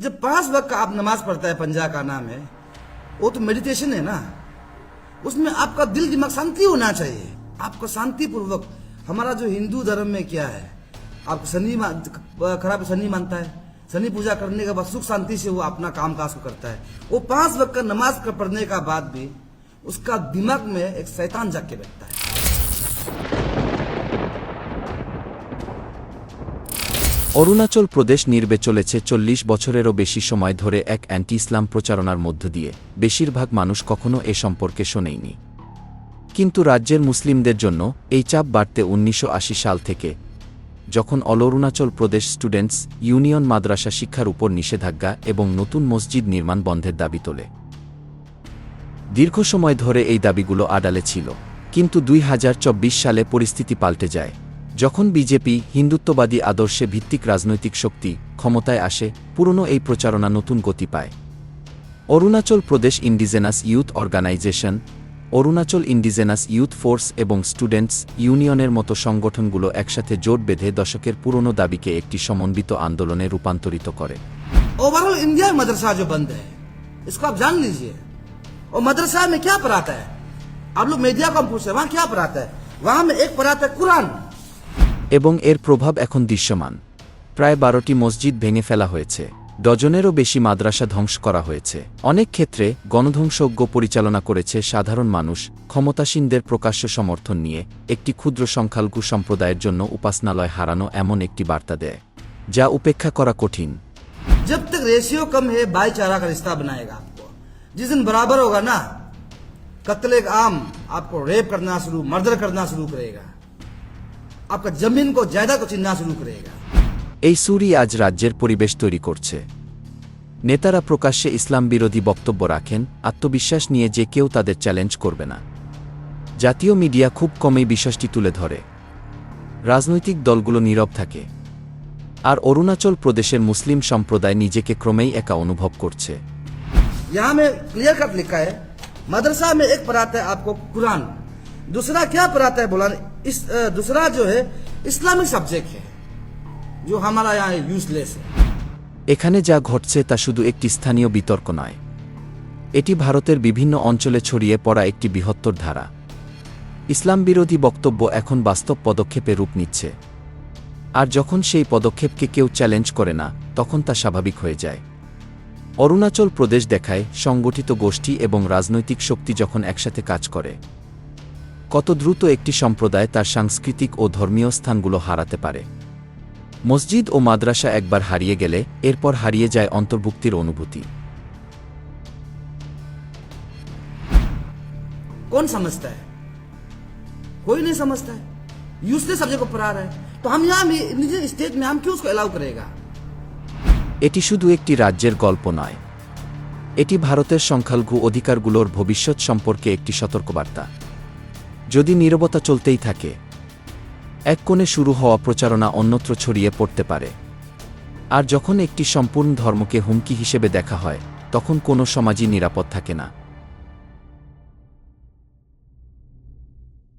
जब पाँच वक्त का आप नमाज़ पढ़ता है पंजा का नाम है, वो तो मेडिटेशन है ना। उसमें आपका दिल दिमाग शांति होना चाहिए। आपको शांति पूर्वक हमारा जो हिंदू धर्म में क्या है आप शनि खराब शनि मानता है, शनि पूजा करने के बाद सुख शांति से वो अपना काम काज को करता है। वो पाँच वक्त का नमाज़ पढ़ने का बाद भी उसका दिमाग में एक शैतान जाग के बैठता है। অরুণাচল প্রদেশ নির্বে চলেছে চল্লিশ বছরেরও বেশি সময় ধরে এক অ্যান্টি ইসলাম প্রচারণার মধ্য দিয়ে। বেশিরভাগ মানুষ কখনও এ সম্পর্কে শোনেইনি। কিন্তু রাজ্যের মুসলিমদের জন্য এই চাপ বাড়তে উনিশশো আশি সাল থেকে। যখন all Arunachal Pradesh students union মাদ্রাসা শিক্ষার উপর নিষেধাজ্ঞা এবং নতুন মসজিদ নির্মাণ বন্ধের দাবি তোলে। দীর্ঘ সময় ধরে এই দাবিগুলো আড়ালে ছিল। কিন্তু দুই হাজার চব্বিশ সালে পরিস্থিতি পাল্টে যায়। যখন বিজেপি হিন্দুত্ববাদী আদর্শে ভিত্তিক রাজনৈতিক শক্তি ক্ষমতায় আসে পুরনো এই প্রচারণা নতুন গতি পায় Arunachal Pradesh indigenous youth organisation Arunachal indigenous youth force এবং স্টুডেন্টস ইউনিয়নের মতো সংগঠনগুলো একসাথে জোট বেঁধে দশকের পুরনো দাবিকে একটি সমন্বিত আন্দোলনে রূপান্তরিত করে ओवरऑल इंडिया में मदरसा जो बंद है इसको आप जान लीजिए और मदरसा में क्या पढ़ाता है आप लोग मीडिया को हम पूछते हैं वहां क्या पढ़ाता है वहां में एक पढ़ाता है कुरान এবং এর প্রভাব এখন দৃশ্যমান প্রায় বারোটি মসজিদ ভেঙে ফেলা হয়েছে ডজনেরও বেশি মাদ্রাসা ধ্বংস করা হয়েছে অনেক ক্ষেত্রে গণধ্বংসজ্ঞ পরিচালনা করেছে সাধারণ মানুষ ক্ষমতাসীনদের প্রকাশ্য সমর্থন নিয়ে একটি ক্ষুদ্র সংখ্যালঘু সম্প্রদায়ের জন্য উপাসনালয় হারানো এমন একটি বার্তা দেয় যা উপেক্ষা করা কঠিন जब तक रेशियो कम है भाईचारा का रिश्ता बनाएगा आपको जिस दिन बराबर होगा ना कत्ल आम आपको रेप करना शुरू मर्डर करना शुरू करेगा आपका जमीन को ज्यादा को चिन्हना शुरू करेगा এই সুরি আজ রাজ্যের পরিবেশ তৈরি করছে নেতারা প্রকাশ্যে ইসলাম বিরোধী বক্তব্য রাখেন আত্মবিশ্বাস নিয়ে যে কেউ তাদের চ্যালেঞ্জ করবে না জাতীয় মিডিয়া খুব কমই বিষয়টি তুলে ধরে রাজনৈতিক দলগুলো নীরব থাকে আর অরুণাচল প্রদেশের মুসলিম সম্প্রদায় নিজেকে ক্রমেই একা অনুভব করছে यहाँ में क्लियर कट लिखा है मदरसा में एक पढ़ाता है आपको कुरान दूसरा क्या पढ़ाता है बोला इस अ, दूसरा जो है इस्लामिक सब्जेक्ट है जो हमारा यहाँ यूजलेस है এখানে যা ঘটছে তা শুধু একটি স্থানীয় বিতর্ক নয় এটি ভারতের বিভিন্ন অঞ্চলে ছড়িয়ে পড়া একটি বৃহত্তর ধারা ইসলাম বিরোধী বক্তব্য এখন বাস্তব পদক্ষেপে রূপ নিচ্ছে আর যখন সেই পদক্ষেপকে কেউ চ্যালেঞ্জ করে না তখন তা স্বাভাবিক হয়ে যায় অরুণাচল প্রদেশ দেখায় সংগঠিত গোষ্ঠী এবং রাজনৈতিক শক্তি যখন একসাথে কাজ করে কত দ্রুত একটি সম্প্রদায় তার সাংস্কৃতিক ও ধর্মীয় স্থানগুলো হারাতে পারে মসজিদ ও মাদ্রাসা একবার হারিয়ে গেলে এরপর হারিয়ে যায় অন্তর্ভুক্তির অনুভূতি कौन समझता है कोई नहीं समझता है यूजलेस सब्जेक्ट को पढ़ा रहा है तो हम यहाँ भी निजी स्टेट में हम क्यों उसको अलाउ करेगा এটি শুধু একটি রাজ্যের গল্প নয় এটি ভারতের সংখ্যালঘু অধিকারগুলোর ভবিষ্যৎ সম্পর্কে একটি সতর্কবার্তা যদি নীরবতা চলতেই থাকে, এক কোণে শুরু হওয়া প্রচারণা অন্যত্র ছড়িয়ে পড়তে পারে। আর যখন একটি সম্পূর্ণ ধর্মকে হুমকি হিসেবে দেখা হয়, তখন কোনো সমাজই নিরাপদ থাকে না।